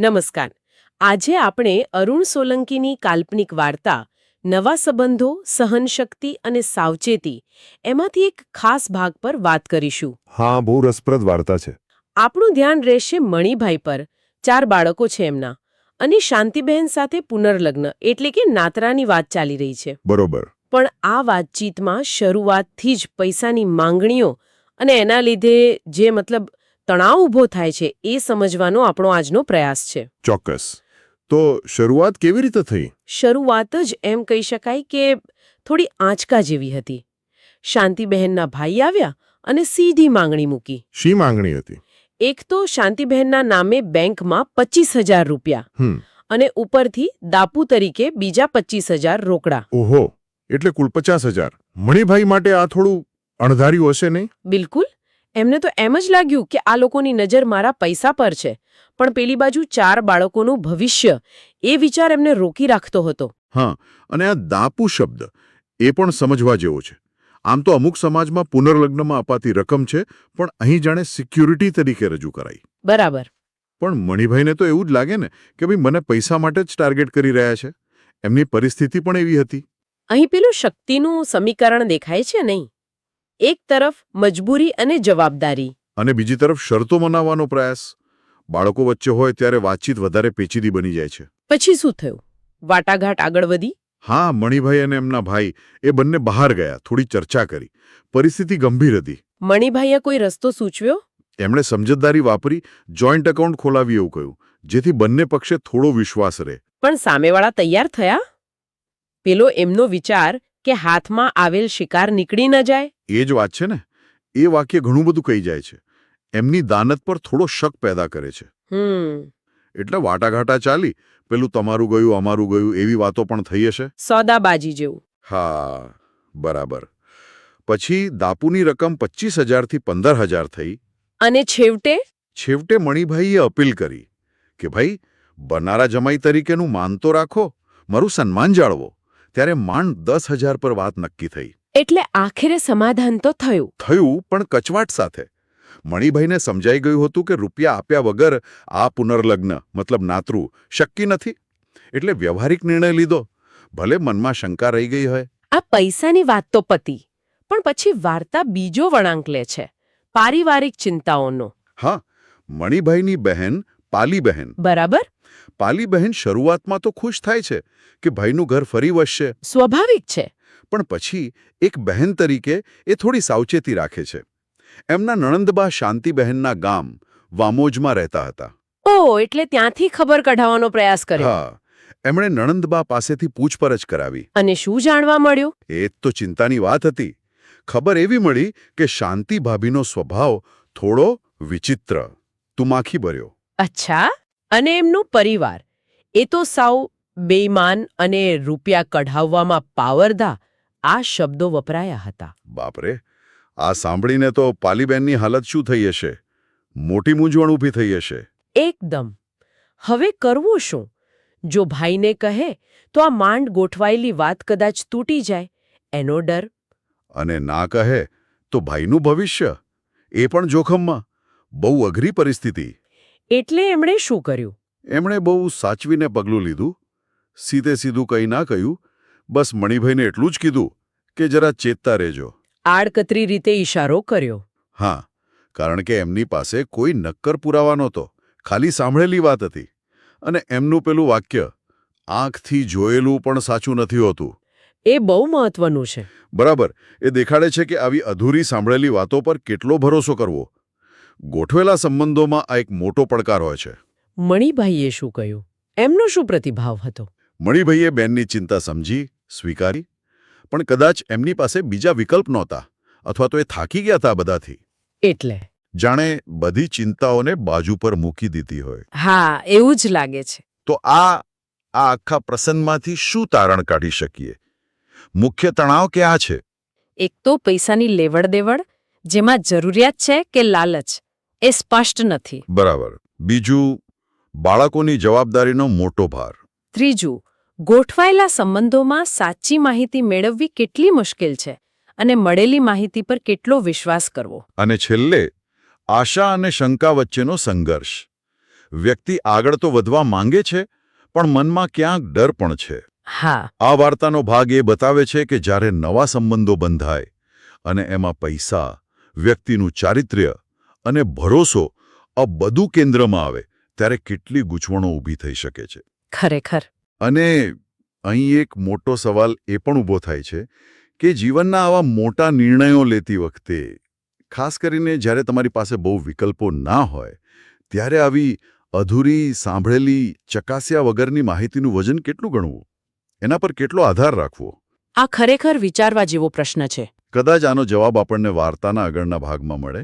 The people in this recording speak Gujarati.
નમસ્કાર. આજે આપણે અરુણ સોલંકીની કાલ્પનિક વાર્તા નવા સંબંધો સહનશક્તિ અને સાવચેતી એમાંથી એક ખાસ ભાગ પર વાત કરીશું. હા બહુ રસપ્રદ વાર્તા છે. આપણું ધ્યાન રહેશે મણિભાઈ પર. ચાર બાળકો છે એમના. અને શાંતિબહેન સાથે પુનર્લગ્ન એટલે કે નાતરાની વાત ચાલી રહી છે. બરોબર. પણ આ વાતચીતમાં શરૂઆતથી જ પૈસાની માંગણીઓ અને એના લીધે જે મતલબ તણાવ ઊભો થાય છે એ સમજવાનો આપણો આજનો પ્રયાસ છે. ચોક્કસ. તો શરૂઆત કેવી રીતે થઈ? શરૂઆત જ એમ કહી શકાય કે થોડી આંચકા જેવી હતી. શાંતિબહેનના ભાઈ આવ્યા અને સીધી માંગણી મૂકી. શી માંગણી હતી? એક તો શાંતિબહેનના નામે બેંકમાં પચીસ હજાર રૂપિયા અને ઉપરથી દાપુ તરીકે બીજા પચીસ હજાર રોકડા. ઓહો એટલે કુલ પચાસ હજાર. મણિભાઈ માટે આ થોડું અણધાર્યું હશે નહીં? બિલકુલ. એમને તો એમ જ લાગ્યું કે આ લોકોની નજર મારા પૈસા પર છે. પણ પેલી બાજુ ચાર બાળકોનું ભવિષ્ય એ વિચાર એમને રોકી રાખતો હતો. હા અને આ દાપુ શબ્દ એ પણ સમજવા જેવો છે. આમ તો અમુક સમાજમાં પુનર્લગ્નમાં અપાતી રકમ છે પણ અહીં જાણે સિક્યુરિટી તરીકે રજૂ કરાઈ. બરાબર. પણ મણિભાઈને તો એવું જ લાગે ને કે ભાઈ મને પૈસા માટે જ ટાર્ગેટ કરી રહ્યા છે. એમની પરિસ્થિતિ પણ એવી હતી. અહીં પેલું શક્તિનું સમીકરણ દેખાય છે નહીં? એક તરફ મજબૂરી અને જવાબદારી. અને બીજી તરફ શરતો મનાવવાનો પ્રયાસ. બાળકો વચ્ચે હોય ત્યારે વાતચીત વધારે પેચીદી બની જાય છે. પછી શું થયું? વાટાઘાટ આગળ વધી? હા મણિભાઈ અને એમના ભાઈ એ બંને બહાર ગયા થોડી ચર્ચા કરી. પરિસ્થિતિ ગંભીર હતી. મણિભાઈએ કોઈ રસ્તો સૂચવ્યો? એમણે સમજદારી વાપરી જોઈન્ટ એકાઉન્ટ ખોલાવી એવું કહ્યું જેથી બંને પક્ષે થોડો વિશ્વાસ રહે. પણ સામેવાળા તૈયાર થયા? પેલો એમનો વિચાર કે હાથમાં આવેલ શિકાર નીકળી ન જાય? એ જ વાત છે ને. એ વાક્ય ઘણું બધું કહી જાય છે. એમની દાનત પર થોડો શક પેદા કરે છે. હમ. એટલે વાટાઘાટા ચાલી પેલું તમારું ગયું અમારું ગયું એવી વાતો પણ થઈ હશે? સોદાબાજી જેવું. હા બરાબર. પછી દાપુની રકમ પચીસ હજારથી પંદર હજાર થઈ. અને છેવટે? છેવટે મણિભાઈએ અપીલ કરી કે ભાઈ બનારા જમાઈ તરીકેનું માન તો રાખો મારું સન્માન જાળવો. ત્યારે માંડ દસ હજાર પર વાત નક્કી થઈ. એટલે આખરે સમાધાન તો થયું. થયું પણ કચવાટ સાથે. મણિભાઈને સમજાઈ ગયું હતું કે રૂપિયા આપ્યા વગર આ પુનર્લગ્ન મતલબ નાતરું શક્ય નથી. એટલે વ્યવહારિક નિર્ણય લીધો. ભલે મનમાં શંકા રહી ગઈ હોય. આ પૈસાની વાત તો પતી પણ પછી વાર્તા બીજો વળાંક લે છે. પારિવારિક ચિંતાઓનો. હા મણિભાઈની બહેન પાલી બહેન બરાબર? પાલી બહેન શરૂઆતમાં તો ખુશ થાય છે કે ભાઈનું ઘર ફરી વસશે. સ્વાભાવિક છે. પણ પછી એક બહેન તરીકે એ થોડી સાવચેતી રાખે છે. એમના નણંદબા શાંતિબહેનના ગામ વામોજમાં રહેતા હતા. ઓ એટલે ત્યાંથી ખબર કઢાવવાનો પ્રયાસ કર્યો. હા એમણે નણંદબા પાસેથી પૂછપરછ કરાવી. અને શું જાણવા મળ્યું? એ જ તો ચિંતાની વાત હતી. ખબર એવી મળી કે શાંતિ ભાભીનો સ્વભાવ થોડો વિચિત્ર તુમાખી ભર્યો. અચ્છા અને એમનો પરિવાર? એ તો સાવ બેઈમાન અને રૂપિયા કઢાવવામાં પાવરધા આ શબ્દો વપરાયા હતા. બાપરે આ સાંભળીને તો પાલીબેનની હાલત શું થઈ હશે? મોટી મૂંઝવણ ઊભી થઈ હશે. એકદમ. હવે કરવું શું? જો ભાઈને કહે તો આ માંડ ગોઠવાયેલી વાત કદાચ તૂટી જાય. એનો ડર. અને ના કહે તો ભાઈનું ભવિષ્ય? એ પણ જોખમમાં? બહુ અઘરી પરિસ્થિતિ. એટલે એમણે શું કર્યું? એમણે બહુ સાચવીને પગલું લીધું. સીધે સીધું કંઈ ના કહ્યું. બસ મણિભાઈને એટલું જ કીધું કે જરા ચેતતા રહેજો. આડકતરી રીતે ઈશારો કર્યો. હા કારણ કે એમની પાસે કોઈ નક્કર પુરાવા નહોતો. ખાલી સાંભળેલી વાત હતી. અને એમનું પેલું વાક્ય આંખથી જોયેલું પણ સાચું નથી હોતું. એ બહુ મહત્વનું છે. બરાબર. એ દેખાડે છે કે આવી અધૂરી સાંભળેલી વાતો પર કેટલો ભરોસો કરવો. ગોઠવેલા સંબંધોમાં આ એક મોટો પડકાર હોય છે. મણિભાઈએ શું કહ્યું? એમનો શું પ્રતિભાવ હતો? મણિભાઈએ બેનની ચિંતા સમજી સ્વીકારી પણ કદાચ એમની પાસે બીજા વિકલ્પ નહોતા અથવા તો એ થાકી ગયા હતા બધાથી. એટલે? જાણે બધી ચિંતાઓને બાજુ પર મૂકી દીધી હોય. હા એવું જ લાગે છે. તો આ આ આખા પ્રસંગમાંથી શું તારણ કાઢી શકીએ? મુખ્ય તણાવ ક્યાં છે? એક તો પૈસાની લેવડ દેવડ જેમાં જરૂરિયાત છે કે લાલચ. એ સ્પષ્ટ નથી. બરાબર. બીજું બાળકોની જવાબદારીનો મોટો ભાર. ત્રીજું ગોઠવાયેલા સંબંધોમાં સાચી માહિતી મેળવવી કેટલી મુશ્કેલ છે અને મળેલી માહિતી પર કેટલો વિશ્વાસ કરવો. અને છેલ્લે આશા અને શંકા વચ્ચેનો સંઘર્ષ. વ્યક્તિ આગળ તો વધવા માંગે છે પણ મનમાં ક્યાંક ડર પણ છે. હા. આ વાર્તાનો ભાગ એ બતાવે છે કે જ્યારે નવા સંબંધો બંધાય અને એમાં પૈસા વ્યક્તિનું ચારિત્ર્ય અને ભરોસો આ બધું કેન્દ્રમાં આવે ત્યારે કેટલી ગૂંચવણો ઊભી થઈ શકે છે. ખરેખર. અને અહીં એક મોટો સવાલ એ પણ ઊભો થાય છે કે જીવનના આવા મોટા નિર્ણયો લેતી વખતે ખાસ કરીને જ્યારે તમારી પાસે બહુ વિકલ્પો ના હોય ત્યારે આવી અધૂરી સાંભળેલી ચકાસ્યા વગરની માહિતીનું વજન કેટલું ગણવું? એના પર કેટલો આધાર રાખવો? આ ખરેખર વિચારવા જેવો પ્રશ્ન છે. કદાચ આનો જવાબ આપણને વાર્તાના આગળના ભાગમાં મળે.